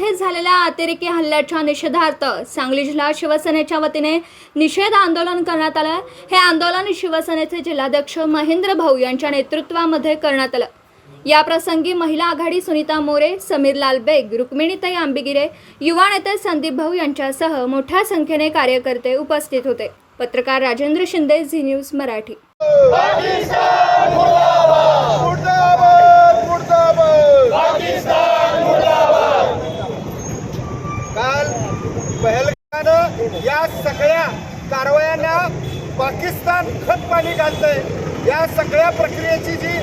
येथे झालेल्या अतिरेकी हल्ल्याच्या निषेधार्थ सांगली जिल्हा शिवसेनेच्या वतीने निषेध आंदोलन करण्यात आलं. हे आंदोलन शिवसेनेचे जिल्हाध्यक्ष महेंद्र भाऊ यांच्या नेतृत्वामध्ये करण्यात आलं. या प्रसंगी महिला आघाडी सुनीता मोरे समीरलाल बेग रुक्मिणीताई आंबिगिरे युवा नेते संदीप भाऊ यांच्यासह मोठ्या संख्येने कार्यकर्ते उपस्थित होते. पत्रकार राजेंद्र शिंदे झी न्यूज मराठी मुर्दाबाद मुर्दाबाद काल पहलगानं या सगळ्या कारवायांना पाकिस्तान खत पाणी घालतंय. या सगळ्या प्रक्रियेची जी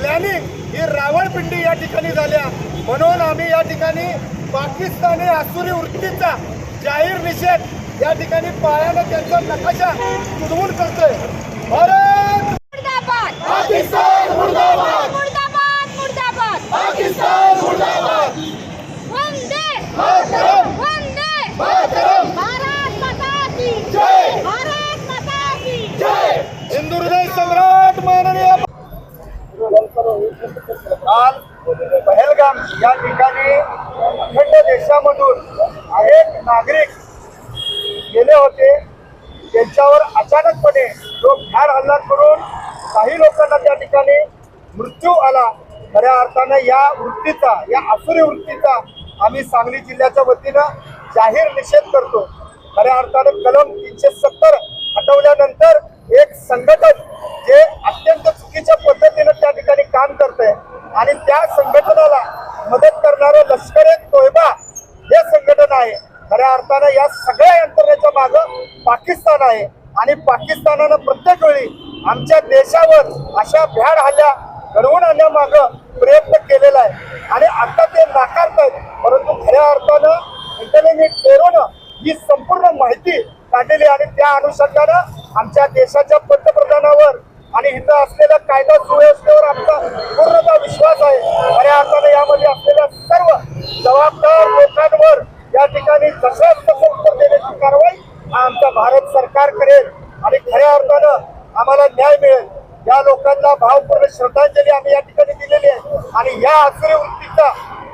प्लॅनिंग ही रावणपिंडी या ठिकाणी झाल्या. म्हणून आम्ही या ठिकाणी पाकिस्तानी आसुरी वृत्तीचा जाहीर निषेध या ठिकाणी पायानं त्यांचा नकाशा तुडवून करतोय. भारत! पाकिस्तान मुर्दाबाद! मुर्दाबाद मुर्दाबाद! पाकिस्तान मुर्दाबाद! वंदे मातरम वंदे या ठिकाणी अखंड देशामधून अनेक नागरिक गेले होते. त्यांच्यावर अचानकपणे लोक ठार हल्ला करून काही लोकांना त्या ठिकाणी मृत्यू आला. खऱ्या अर्थानं या वृत्तीचा या असुरी वृत्तीचा आम्ही सांगली जिल्ह्याच्या वतीनं जाहीर निषेध करतो. खऱ्या अर्थानं कलम तीनशे सत्तर हटवल्यानंतर एक संघटन जे अत्यंत चुकीच्या पद्धतीनं त्या ठिकाणी काम करतंय आणि त्या संघटनाला मदत करणारं लष्कर ए तोयबा हे संघटन आहे. खऱ्या अर्थानं या सगळ्या यंत्रणेच्या मागं पाकिस्तान आहे. आणि पाकिस्तानानं प्रत्येक वेळी आमच्या देशावर अशा भ्याड हल्ल्या घडवून आणण्यामागं प्रयत्न केलेला आहे. आणि आता ते नाकारतायत. परंतु खऱ्या अर्थानं इंटरनेट ब्युरोनं ही संपूर्ण माहिती काढलेली आणि त्या अनुषंगानं आमच्या देशाच्या पंतप्रधानावर आणि इथं असलेल्या कायदा सुव्यवस्थेवर आमचा पूर्णतः विश्वास आहे खऱ्या अर्थानं यामध्ये असलेल्या सर्व जबाबदार लोकांवर या ठिकाणी तसंच तसं उत्तर देण्याची कारवाई आमचा भारत सरकार करेल. आणि खऱ्या अर्थानं आम्हाला न्याय मिळेल. या लोकांना भावपूर्ण श्रद्धांजली आम्ही या ठिकाणी दिलेली आहे. आणि या आसुरी वृत्तीचा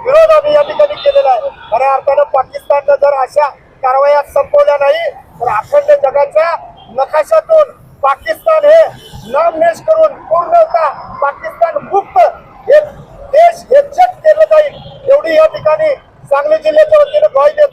विरोध आम्ही या ठिकाणी केलेला आहे. खऱ्या अर्थानं पाकिस्ताननं जर अशा कारवाया संपवल्या नाही तर अखंड जगाच्या नकाशातून पाकिस्तान हे नामनेश करून पूर्णतः पाकिस्तान मुक्त हे देश हे जग केलं जाईल एवढी या ठिकाणी सांगली जिल्ह्याच्या वतीनं ग्वाही देतो